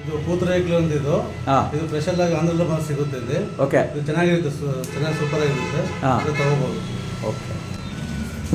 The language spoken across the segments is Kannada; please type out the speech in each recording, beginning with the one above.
ಇದು ಪೂತರೇಗ್ಲಿ ಅಂತ ಇದು. ಹಾ. ಇದು ಸ್ಪೆಷಲ್ ಆಗಿ ಆಂಧ್ರ ಭಾಷೆ ಸಿಗುತ್ತೆ ಇಲ್ಲಿ. ಓಕೆ ಇದು ಚೆನ್ನಾಗಿರುತ್ತೆ ಸು- ಚೆನ್ನಾಗಿ ಸೂಪರ್ ಆಗಿರುತ್ತೆ. ಹಾ. ಇದು ತಗೋಬೋದು. Okay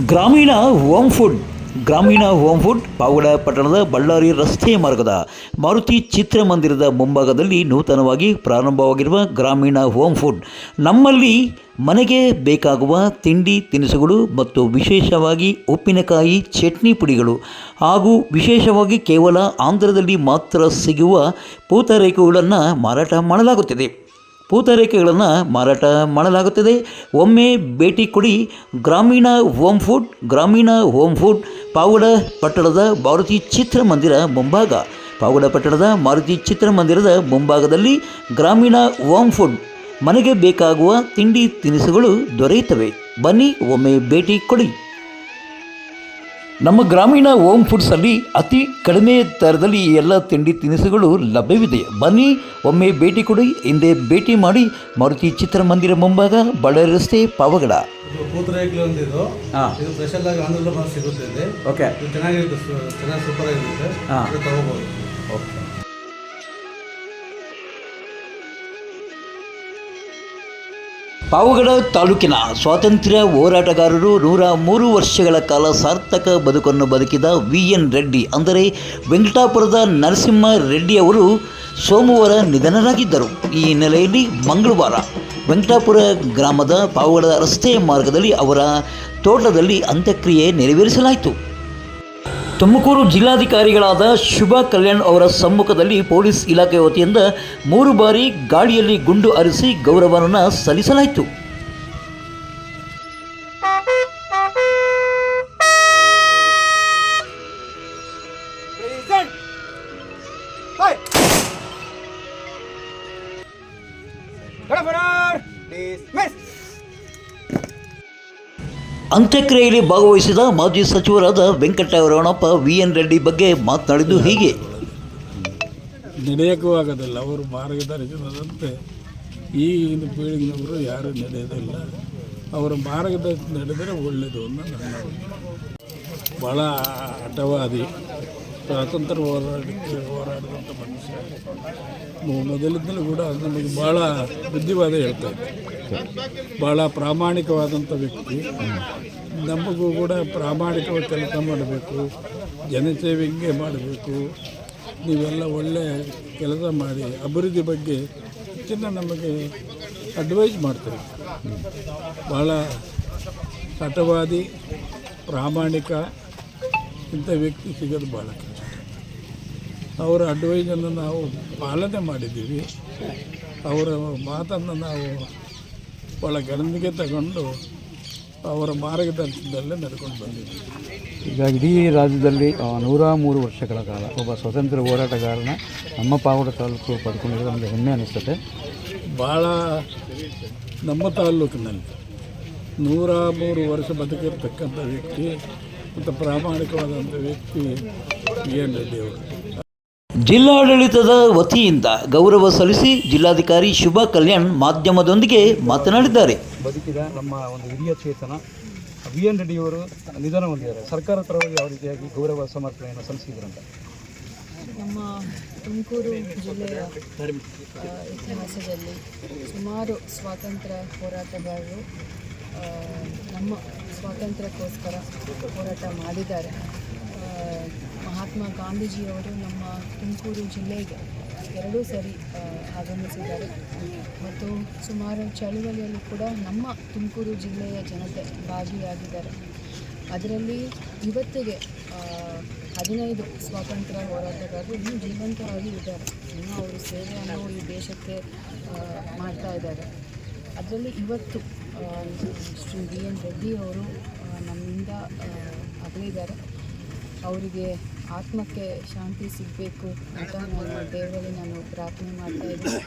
Grameena home food Grameena home food Pavagada ಪಟ್ಟಣದ ಬಳ್ಳಾರಿ ರಸ್ತೆ ಮಾರ್ಗದ ಮಾರುತಿ ಚಿತ್ರಮಂದಿರದ ಮುಂಭಾಗದಲ್ಲಿ ನೂತನವಾಗಿ ಪ್ರಾರಂಭವಾಗಿರುವ ಗ್ರಾಮೀಣ ಹೋಮ್ ಫುಡ್. ನಮ್ಮಲ್ಲಿ ಮನೆಗೆ ಬೇಕಾಗುವ ತಿಂಡಿ, ತಿನಿಸುಗಳು ಮತ್ತು ವಿಶೇಷವಾಗಿ ಉಪ್ಪಿನಕಾಯಿ, ಚಟ್ನಿ ಪುಡಿಗಳು ಹಾಗೂ ವಿಶೇಷವಾಗಿ ಕೇವಲ ಆಂಧ್ರದಲ್ಲಿ ಮಾತ್ರ ಸಿಗುವ ಪೂತರೇಖೆಗಳನ್ನು ಮಾರಾಟ ಮಾಡಲಾಗುತ್ತಿದೆ. ಪೂತರೇಖೆಗಳನ್ನು ಮಾರಾಟ ಮಾಡಲಾಗುತ್ತದೆ. ಒಮ್ಮೆ ಭೇಟಿ ಕೊಡಿ Grameena home food, Grameena home food Pavagada ಪಟ್ಟಣದ ಮಾರುತಿ ಚಿತ್ರಮಂದಿರ ಮುಂಭಾಗ. ಪಾವಗಡ ಪಟ್ಟಣದ ಮಾರುತಿ ಚಿತ್ರಮಂದಿರದ ಮುಂಭಾಗದಲ್ಲಿ ಗ್ರಾಮೀಣ ಹೋಮ್ ಫುಡ್ ಮನೆಗೆ ಬೇಕಾಗುವ ತಿಂಡಿ ತಿನಿಸುಗಳು ದೊರೆಯುತ್ತವೆ. ಬನ್ನಿ ಒಮ್ಮೆ ಭೇಟಿ ಕೊಡಿ. ನಮ್ಮ ಗ್ರಾಮೀಣ ಹೋಮ್ ಫುಡ್ಸಲ್ಲಿ ಅತಿ ಕಡಿಮೆ ದರದಲ್ಲಿ ಎಲ್ಲ ತಿಂಡಿ ತಿನಿಸುಗಳು ಲಭ್ಯವಿದೆ. ಬನ್ನಿ ಒಮ್ಮೆ ಭೇಟಿ ಕೊಡಿ. ಹಿಂದೆ ಭೇಟಿ ಮಾಡಿ ಮಾರುತಿ ಚಿತ್ರಮಂದಿರ ಮುಂಭಾಗ ಬಳ್ಳಾರಿ ರಸ್ತೆ ಪಾವಗಡ. ಇದು ಪೂತರೇಗ್ಲಿ ಅಂತ ಇದು. ಹಾ. ಇದು ಸ್ಪೆಷಲ್ ಆಗಿ ಆಂಧ್ರ ಭಾಷೆ ಸಿಗುತ್ತೆ ಇಲ್ಲಿ. ಓಕೆ. ಇದು ಚೆನ್ನಾಗಿರುತ್ತೆ ಸು- ಚೆನ್ನಾಗಿ ಸೂಪರ್ ಆಗಿರುತ್ತೆ. ಹಾ. ಇದು ತಗೋಬೋದು. ಓಕೆ. ಪಾವಗಡ ತಾಲೂಕಿನ ಸ್ವಾತಂತ್ರ್ಯ ಹೋರಾಟಗಾರರು ನೂರ ಮೂರು ವರ್ಷಗಳ ಕಾಲ ಸಾರ್ಥಕ ಬದುಕನ್ನು ಬದುಕಿದ ವಿ ಎನ್ ರೆಡ್ಡಿ ಅಂದರೆ ವೆಂಕಟಾಪುರದ ನರಸಿಂಹ ರೆಡ್ಡಿ ಅವರು ಸೋಮವಾರ ನಿಧನರಾಗಿದ್ದರು. ಈ ಹಿನ್ನೆಲೆಯಲ್ಲಿ ಮಂಗಳವಾರ. ವೆಂಕಟಾಪುರ ಗ್ರಾಮದ ಪಾವಗಡದ ರಸ್ತೆಯ ಮಾರ್ಗದಲ್ಲಿ ಅವರ ತೋಟದಲ್ಲಿ ಅಂತ್ಯಕ್ರಿಯೆ ನೆರವೇರಿಸಲಾಯಿತು. ತುಮಕೂರು ಜಿಲ್ಲಾಧಿಕಾರಿಗಳಾದ ಶುಭಾ ಕಲ್ಯಾಣ್ ಅವರ ಸಮ್ಮುಖದಲ್ಲಿ ಪೊಲೀಸ್ ಇಲಾಖೆ ವತಿಯಿಂದ ಮೂರು ಬಾರಿ ಗಾಳಿಯಲ್ಲಿ ಗುಂಡು ಅರಿಸಿ ಗೌರವವನ್ನು ಸಲ್ಲಿಸಲಾಯಿತು. ಅಂತ್ಯಕ್ರಿಯೆಯಲ್ಲಿ ಭಾಗವಹಿಸಿದ ಮಾಜಿ ಸಚಿವರಾದ ವೆಂಕಟರಮಣಪ್ಪ ವಿ ಎನ್ ರೆಡ್ಡಿ ಬಗ್ಗೆ ಮಾತನಾಡಿದ್ದು ಹೀಗೆ. ನಡೆಯೋಕ್ಕೂ ಆಗೋದಿಲ್ಲ. ಅವರು ಮಾರ್ಗದರ್ಶನದಂತೆ ಈಗಿನ ಪೀಳಿಗೆನವರು ಯಾರೂ ನಡೆಯೋದಿಲ್ಲ. ಅವರ ಮಾರ್ಗದರ್ಶನ ನಡೆದರೆ ಒಳ್ಳೆಯದು ಅನ್ನೋ ನನ್ನ ಭಾಳ ಹಠವಾದಿ ಸ್ವಾತಂತ್ರ್ಯ ಹೋರಾಡಕ್ಕೆ ಹೋರಾಡಿದಂಥ ಮನುಷ್ಯ. ಮೊದಲಿಂದಲೂ ಕೂಡ ನಮಗೆ ಭಾಳ ಬುದ್ಧಿವಾದ ಹೇಳ್ತಾ ಇದ್ದೆ. ಭಾಳ ಪ್ರಾಮಾಣಿಕವಾದಂಥ ವ್ಯಕ್ತಿ. ನಮಗೂ ಕೂಡ ಪ್ರಾಮಾಣಿಕವಾಗಿ ಕೆಲಸ ಮಾಡಬೇಕು. ಜನಸೇವೆಗೆ ಮಾಡಬೇಕು. ನೀವೆಲ್ಲ ಒಳ್ಳೆ ಕೆಲಸ ಮಾಡಿ ಅಭಿವೃದ್ಧಿ ಬಗ್ಗೆ ಹೆಚ್ಚಿನ ನಮಗೆ ಅಡ್ವೈಸ್ ಮಾಡ್ತಾರೆ. ಭಾಳ ಹಠವಾದಿ ಪ್ರಾಮಾಣಿಕ ಇಂಥ ವ್ಯಕ್ತಿ ಸಿಗೋದು ಭಾಳ ಕಷ್ಟ. ಅವರ ಅಡ್ವೈಸನ್ನು ನಾವು ಪಾಲನೆ ಮಾಡಿದ್ದೀವಿ. ಅವರ ಮಾತನ್ನು ನಾವು ಭಾಳ ಗಣನಿಗೆ ತಗೊಂಡು ಅವರ ಮಾರ್ಗದರ್ಶನದಲ್ಲೇ ನಡ್ಕೊಂಡು ಬಂದಿದ್ದೀವಿ ಈಗ ಇಡೀ ರಾಜ್ಯದಲ್ಲಿ ನೂರ ಮೂರು ವರ್ಷಗಳ ಕಾಲ ಒಬ್ಬ ಸ್ವತಂತ್ರ ಹೋರಾಟಗಾರನ ನಮ್ಮ ಪಾವಡ ತಾಲೂಕು ಪಡ್ಕೊಂಡಿರೋದು ನಮಗೆ ಹೆಮ್ಮೆ ಅನಿಸ್ತದೆ. ಭಾಳ ನಮ್ಮ ತಾಲೂಕಿನಲ್ಲಿ ನೂರ ಮೂರು ವರ್ಷ ಬದುಕಿರ್ತಕ್ಕಂಥ ವ್ಯಕ್ತಿ ಮತ್ತು ಪ್ರಾಮಾಣಿಕವಾದಂಥ ವ್ಯಕ್ತಿ ಏನು ದೇವರು ರೆಡ್ಡಿ ಅವರು. ಜಿಲ್ಲಾಡಳಿತದ ವತಿಯಿಂದ ಗೌರವ ಸಲ್ಲಿಸಿ ಜಿಲ್ಲಾಧಿಕಾರಿ ಶುಭ ಕಲ್ಯಾಣ್ ಮಾಧ್ಯಮದೊಂದಿಗೆ ಮಾತನಾಡಿದ್ದಾರೆ. ಬದುಕಿದ ನಮ್ಮ ಒಂದು ಹಿರಿಯ ಚೇತನ ವಿ ಎನ್ ರೆಡ್ಡಿಯವರು ನಿಧನ ಹೊಂದಿದ್ದಾರೆ. ಸರ್ಕಾರ ಪರವಾಗಿ ಯಾವ ರೀತಿಯಾಗಿ ಗೌರವ ಸಮರ್ಪಣೆಯನ್ನು ಸಲ್ಲಿಸಿದ್ರಂತ ನಮ್ಮ ತುಮಕೂರು ಜಿಲ್ಲೆಯ ಇತಿಹಾಸದಲ್ಲಿ ಸುಮಾರು ಸ್ವಾತಂತ್ರ್ಯ ಹೋರಾಟಗಾರರು ನಮ್ಮ ಸ್ವಾತಂತ್ರ್ಯಕ್ಕೋಸ್ಕರ ಹೋರಾಟ ಮಾಡಿದ್ದಾರೆ. ಮಹಾತ್ಮ ಗಾಂಧೀಜಿಯವರು ನಮ್ಮ ತುಮಕೂರು ಜಿಲ್ಲೆಗೆ ಎರಡೂ ಸರಿ ಆಗಮಿಸಿದ್ದಾರೆ. ಮತ್ತು ಸುಮಾರು ಚಳುವಳಿಯಲ್ಲಿ ಕೂಡ ನಮ್ಮ ತುಮಕೂರು ಜಿಲ್ಲೆಯ ಜನತೆ ಭಾಗಿಯಾಗಿದ್ದಾರೆ. ಅದರಲ್ಲಿ ಇವತ್ತಿಗೆ ಹದಿನೈದು ಸ್ವಾತಂತ್ರ್ಯ ಹೋರಾಟಗಾರರು ಇನ್ನೂ ಜೀವಂತವಾಗಿ ಇದ್ದಾರೆ. ಇನ್ನೂ ಅವರು ಸೇವೆಯನ್ನು ಈ ದೇಶಕ್ಕೆ ಮಾಡ್ತಾ ಇದ್ದಾರೆ. ಅದರಲ್ಲಿ ಇವತ್ತು ಶ್ರೀ ವಿ ಎನ್ ರೆಡ್ಡಿ ಅವರು ನಮ್ಮಿಂದ ಅಗಲಿದ್ದಾರೆ. ಅವರಿಗೆ ಆತ್ಮಕ್ಕೆ ಶಾಂತಿ ಸಿಗಬೇಕು ಅಂತ ನಾನು ದೇವರಲ್ಲಿ ನಾನು ಪ್ರಾರ್ಥನೆ ಮಾಡ್ತಾ ಇದ್ದೀನಿ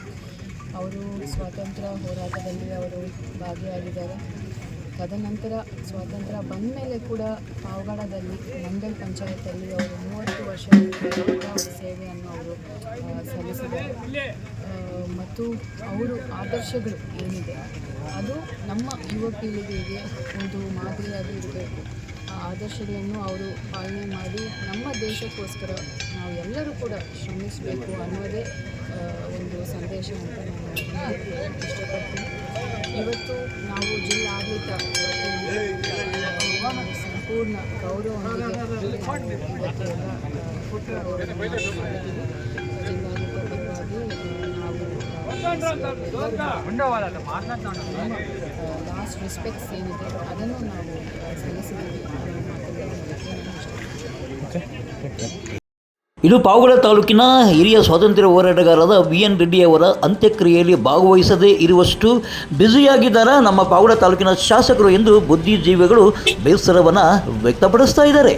ಅವರು ಸ್ವಾತಂತ್ರ್ಯ ಹೋರಾಟದಲ್ಲಿ ಅವರು ಭಾಗಿಯಾಗಿದ್ದಾರೆ. ತದನಂತರ ಸ್ವಾತಂತ್ರ್ಯ ಬಂದ ಮೇಲೆ ಕೂಡ ಪಾವಗಡದಲ್ಲಿ ಮಂಡಲ್ ಪಂಚಾಯತಲ್ಲಿ ಅವರು ಮೂವತ್ತು ವರ್ಷ ಸೇವೆಯನ್ನು ಅವರು ಸಲ್ಲಿಸಿದ್ದಾರೆ. ಮತ್ತು ಅವರು ಆದರ್ಶಗಳು ಏನಿದೆ, ಅದು ನಮ್ಮ ಯುವ ಪೀಳಿಗೆಗೆ ಒಂದು ಮಾದರಿಯಾಗಿ ಇರಬೇಕು. ಆದರ್ಶಗಳನ್ನು ಅವರು ಪಾಲನೆ ಮಾಡಿ ನಮ್ಮ ದೇಶಕ್ಕೋಸ್ಕರ ನಾವು ಎಲ್ಲರೂ ಕೂಡ ಶ್ರಮಿಸಬೇಕು ಅನ್ನೋದೇ ಒಂದು ಸಂದೇಶ ಅಂತ ನಾನು ಇಷ್ಟಪಡ್ತೀನಿ. ಇವತ್ತು ನಾವು ಜಿಲ್ಲಾ ಆಡಳಿತ ಸಂಪೂರ್ಣ ಗೌರವ ಲಾಸ್ಟ್ ರೆಸ್ಪೆಕ್ಟ್ಸ್ ಏನಿದೆ ಅದನ್ನು ನಾವು ಸಲ್ಲಿಸಿದ್ದೀವಿ. ಇನ್ನು ಪಾವಗಡ ತಾಲೂಕಿನ ಹಿರಿಯ ಸ್ವಾತಂತ್ರ್ಯ ಹೋರಾಟಗಾರರಾದ ವಿ ಎನ್ ರೆಡ್ಡಿ ಅವರ ಅಂತ್ಯಕ್ರಿಯೆಯಲ್ಲಿ ಭಾಗವಹಿಸದೇ ಇರುವಷ್ಟು ಬ್ಯುಸಿಯಾಗಿದ್ದಾರೆ ನಮ್ಮ ಪಾವಗಡ ತಾಲೂಕಿನ ಶಾಸಕರು ಎಂದು ಬುದ್ಧಿಜೀವಿಗಳು ಬೇಸರವನ್ನು ವ್ಯಕ್ತಪಡಿಸ್ತಾ ಇದ್ದಾರೆ.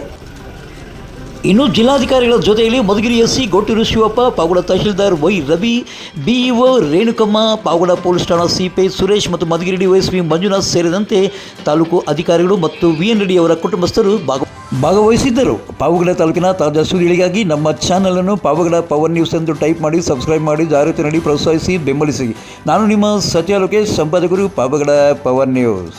ಇನ್ನು ಜಿಲ್ಲಾಧಿಕಾರಿಗಳ ಜೊತೆಯಲ್ಲಿ Madhugiri SC Goturu Shivappa Pavagada tahsildar Y Ravi, BEO Renukamma Pavagada police ಠಾಣಾ ಸಿಪಿ ಸುರೇಶ್ ಮತ್ತು ಮಧುಗಿರಿ ಡಿವೈಎಸ್ಪಿ ಮಂಜುನಾಥ್ ಸೇರಿದಂತೆ ತಾಲೂಕು ಅಧಿಕಾರಿಗಳು ಮತ್ತು ವಿ ಎನ್ ರೆಡ್ಡಿ ಅವರ ಕುಟುಂಬಸ್ಥರು ಭಾಗ ಭಾಗವಹಿಸಿದ್ದರು. ಪಾವಗಡ ತಾಲೂಕಿನ ತಾಜಾ ಸುದ್ದಿಗಳಿಗಾಗಿ ನಮ್ಮ ಚಾನಲನ್ನು ಪಾವಗಡ ಪವರ್ ನ್ಯೂಸ್ ಎಂದು ಟೈಪ್ ಮಾಡಿ, ಸಬ್ಸ್ಕ್ರೈಬ್ ಮಾಡಿ ಜಾಹೀರಾತು ನೀಡಿ, ಪ್ರೋತ್ಸಾಹಿಸಿ, ಬೆಂಬಲಿಸಿ. ನಾನು ನಿಮ್ಮ ಸತ್ಯ ಲೋಕೇಶ್, ಸಂಪಾದಕರು ಪಾವಗಡ ಪವರ್ ನ್ಯೂಸ್.